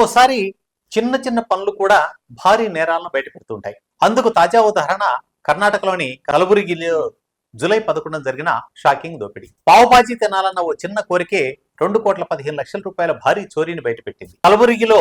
ఒక్కోసారి చిన్న చిన్న పనులు కూడా భారీ నేరాలను బయటపెడుతుంటాయి. అందుకు తాజా ఉదాహరణ కర్ణాటకలోని కలబురిగిలో జూలై పదకొండున జరిగిన షాకింగ్ దోపిడీ. పావుబాజీ తినాలన్న ఓ చిన్న కోరికే రెండు కోట్ల పదిహేను లక్షల రూపాయల భారీ చోరీని బయటపెట్టింది. కలబురిగిలో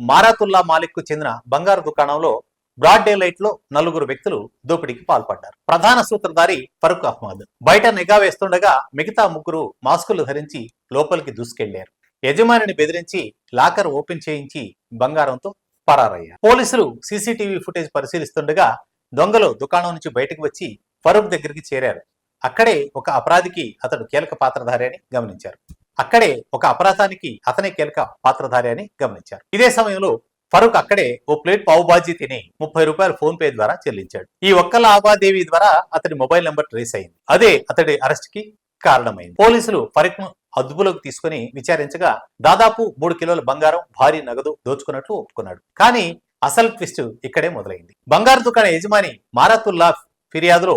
మారాతుల్లా మాలిక్కు చెందిన బంగారు దుకాణంలో బ్రాడ్ డే లైట్లో నలుగురు వ్యక్తులు దోపిడీకి పాల్పడ్డారు. ప్రధాన సూత్రధారి ఫరూక్ అహ్మద్. బయట నిఘా వేస్తుండగా మిగతా ముగ్గురు మాస్కులు ధరించి లోపలికి దూసుకెళ్ళారు. యజమానిని బెదిరించి లాకర్ ఓపెన్ చేయించి బంగారంతో పరారయ్యారు. పోలీసులు సీసీటీవీ ఫుటేజ్ పరిశీలిస్తుండగా దొంగలు దుకాణం నుంచి బయటకు వచ్చి ఫరూక్ దగ్గరికి చేరారు. అక్కడే ఒక అపరాధికి అతడు కీలక పాత్రధారి అని గమనించారు. అక్కడే ఒక అపరాధానికి అతనే కీలక పాత్రధారి అని గమనించారు. ఇదే సమయంలో ఫరూక్ అక్కడే ఓ ప్లేట్ పావుబాజీ తిని ముప్పై రూపాయలు ఫోన్ పే ద్వారా చెల్లించాడు. ఈ ఒక్క లావాదేవీ ద్వారా అతడి మొబైల్ నెంబర్ ట్రేస్ అయింది. అదే అతడి అరెస్ట్కి కారణమైంది. పోలీసులు ఫరూక్ను అదుపులోకి తీసుకుని విచారించగా దాదాపు మూడు కిలోల బంగారం భారీ నగదు దోచుకున్నట్లు ఒప్పుకున్నాడు. కానీ అసలు ట్విస్ట్ ఇక్కడే మొదలైంది. బంగారు దుకాణ యజమాని మారాతుల్లా ఫిర్యాదులో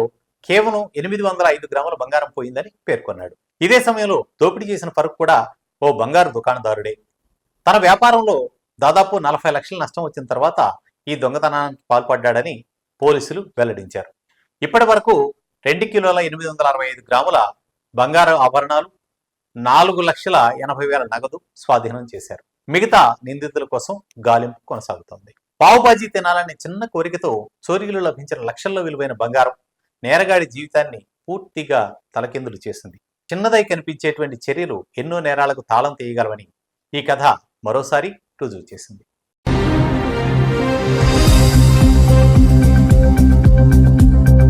కేవలం ఎనిమిది వందల ఐదు గ్రాముల బంగారం పోయిందని పేర్కొన్నాడు. ఇదే సమయంలో దోపిడీ చేసిన ఫరూక్ కూడా ఓ బంగారు దుకాణదారుడే. తన వ్యాపారంలో దాదాపు నలభై లక్షల నష్టం వచ్చిన తర్వాత ఈ దొంగతనానికి పాల్పడ్డాడని పోలీసులు వెల్లడించారు. ఇప్పటి వరకు రెండు కిలోల ఎనిమిది వందల అరవై ఐదు గ్రాముల బంగారు ఆభరణాలు నాలుగు లక్షల ఎనభై వేల నగదు స్వాధీనం చేశారు. మిగతా నిందితుల కోసం గాలింపు కొనసాగుతోంది. పావుబాజీ తినాలనే చిన్న కోరికతో చోరీలు లభించిన లక్షల్లో విలువైన బంగారం నేరగాడి జీవితాన్ని పూర్తిగా తలకిందులు చేసింది. చిన్నదై కనిపించేటువంటి చర్యలు ఎన్నో నేరాలకు తాళం తీయగలవని ఈ కథ మరోసారి రుజువు చేసింది.